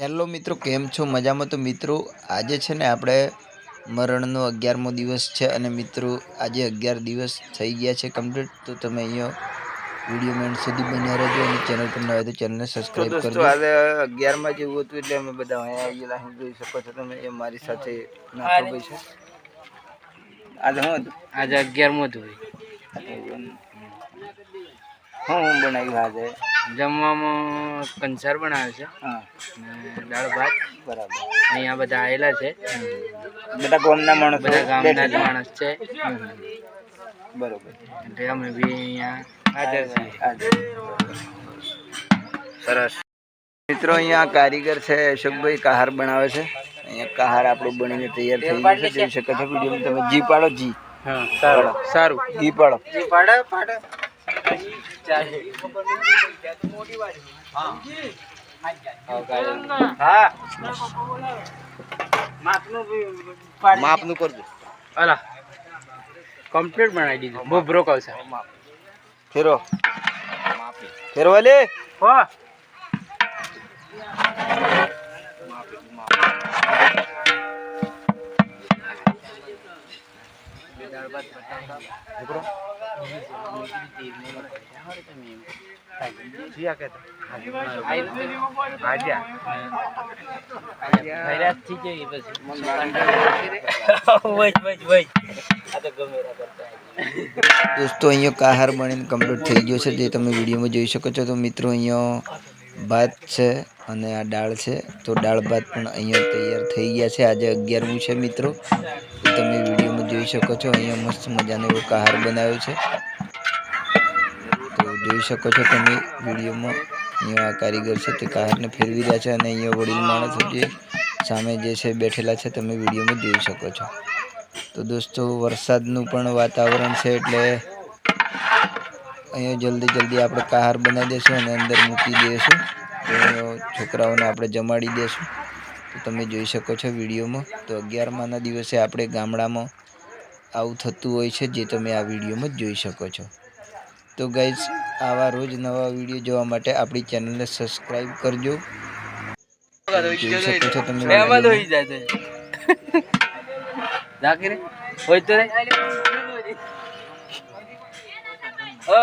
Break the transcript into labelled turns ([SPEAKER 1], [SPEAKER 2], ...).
[SPEAKER 1] Hello મિત્રો કેમ છો? મજામાં? તો મિત્રો આજે છે ને આપણે મરણનો અગિયારમો દિવસ છે અને મિત્રો આજે અગિયાર દિવસ થઈ ગયા છે કમ્પ્લીટ તો તમે અહીંયા વીડિયો મેન્ટ સુધી બન્યા રહેજો અને ચેનલ પર ન હોય તો ચેનલને સબસ્ક્રાઇબ
[SPEAKER 2] તો
[SPEAKER 1] કરજો.
[SPEAKER 2] આજે અગિયારમાં જેવું હતું એટલે અમે બધા અહીંયા આવેલા અહીં જોઈ શકો છો તમે એ મારી સાથે નાથોભાઈ છે. આજે હું હતું?
[SPEAKER 3] આજે અગિયારમો હતું
[SPEAKER 2] શું હું બનાવ્યું આજે?
[SPEAKER 3] જમવામાં કંસાર બનાવે છે. અને દાળ ભાત.
[SPEAKER 2] બરાબર.
[SPEAKER 3] અહીંયા બધા આવેલા છે.
[SPEAKER 2] બધા ગામના માણસો
[SPEAKER 3] બધા ગામના જ માણસ છે.
[SPEAKER 2] બરોબર.
[SPEAKER 3] એટલે અમે બી અહીંયા હાજર છીએ.
[SPEAKER 2] સરસ. મિત્રો અહીંયા કારીગર છે અશોકભાઈ કહાર બનાવે છે. અહીંયા કહાર આપણું બનીને તૈયાર થઈ ગયું છે. જોઈ શકો છો વીડિયો તમે. જી પાડો જી.
[SPEAKER 3] હા સારું. સારું.
[SPEAKER 2] જી પાડો.
[SPEAKER 3] પાડે પાડો. હા
[SPEAKER 2] માપનું કરજો.
[SPEAKER 3] અલા કમ્પ્લીટ બનાવી દીધું. બોબરો કૌશલ
[SPEAKER 2] ફેરો. ફેરવા લે
[SPEAKER 3] હો.
[SPEAKER 1] દોસ્તો, અહીંયા કહાર બનીને કમ્પ્લીટ થઈ ગયો છે. જે તમે વિડીયોમાં જોઈ શકો છો, તો મિત્રો, અહીંયા ભાત છે અને આ દાળ છે. તો દાળ ભાત પણ અહીંયા તૈયાર થઈ ગયા છે. આજે અગિયારમું છે, મિત્રો. તમે વિડીયોમાં જોઈ શકો છો, અહીંયા મસ્ત મજાનો એવો કહાર બનાવ્યો છે. તો જોઈ શકો છો તમે વિડીયોમાં, અહીંયા આ કારીગર છે તે કહારને ફેરવી રહ્યા છે અને અહીંયા વડીલ માણસો જે સામે જે છે બેઠેલા છે તમે વિડીયોમાં જોઈ શકો છો. તો દોસ્તો, વરસાદનું પણ વાતાવરણ છે એટલે અહીંયા જલ્દી જલ્દી આપણે કહાર બનાવી દઈશું અને અંદર મૂકી દઈશું છોકરાઓને આપણે જમાડી દઈશું તો તમે જોઈ શકો છો વિડીયોમાં, તો અગિયારમાના દિવસે આપણે ગામડામાં આવું થતું હોય છે જે તમે આ વિડીયોમાં જોઈ શકો છો. તો ગાઈઝ આવા રોજ નવા વીડિયો જોવા માટે આપણી ચેનલને સબસ્ક્રાઈબ કરજો. જોઈ શકો છો તમે
[SPEAKER 3] હોય તો રે. ઓ